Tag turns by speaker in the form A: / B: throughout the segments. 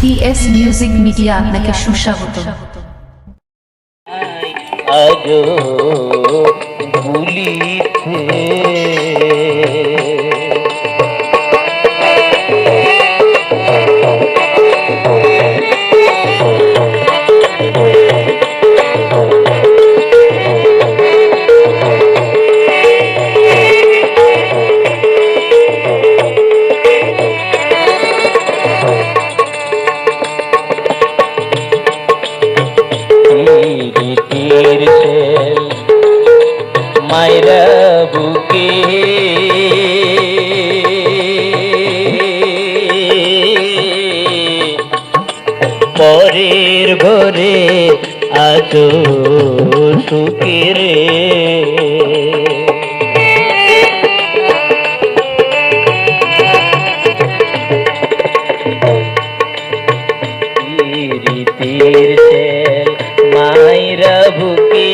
A: T S music media আপনাকে সুস্বাগত
B: আজো ভুলিছে তীর সেল মাইরা বুকে। পরের ঘরে আজ সুখে বুকে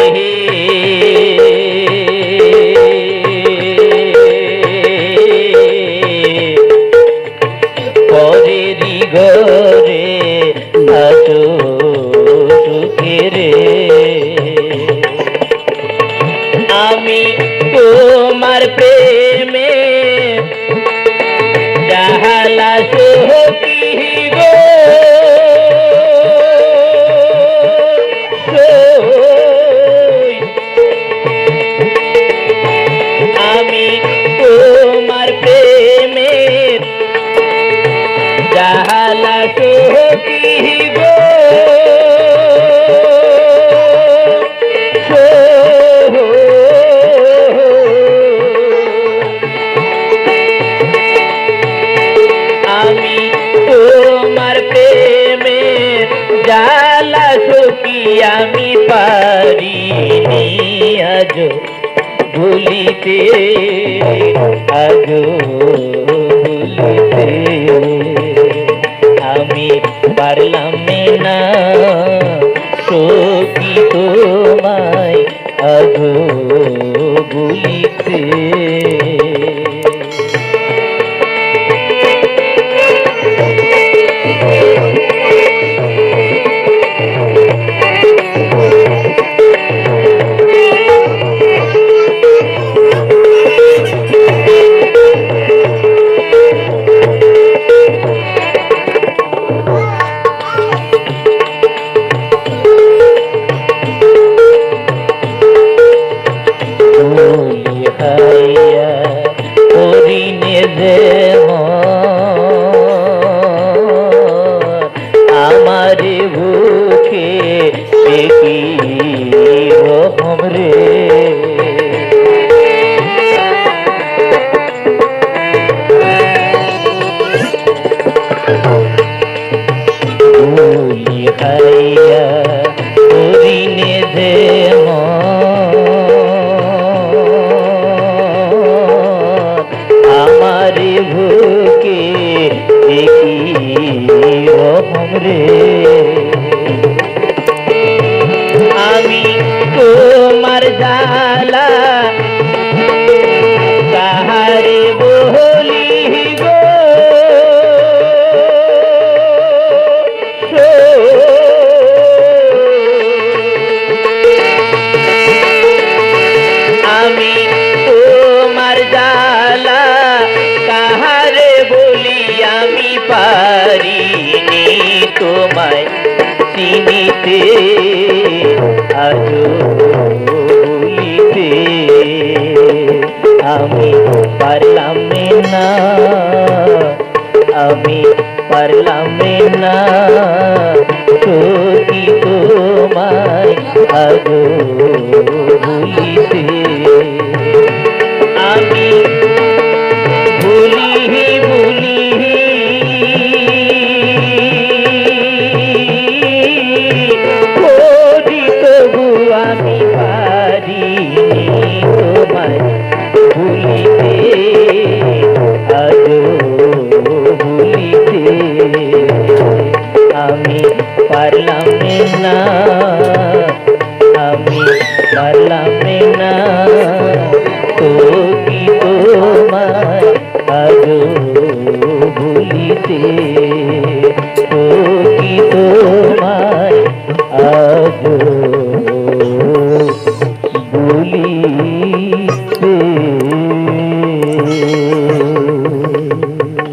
B: পরেরই ঘরে রে। আমি তোমার প্রেমে জাহালা সখী গো সই। আমি তোমার জালা আমি আজ ভুলিতে আজ ভুলিতে পারলাম না সখী দেখি রকম রে হাইয়া করিনে যে আমার ভুকে দেখি রকম রে তোমার জালা কাহারে বলি গো। আমি তোমার জালা কাহারে বলি আমি পারিনি তোমায় চিনিতে। আজ আমি পারলাম না। সখী তোমায় আগুন যেতে ও কি তোমায় আজ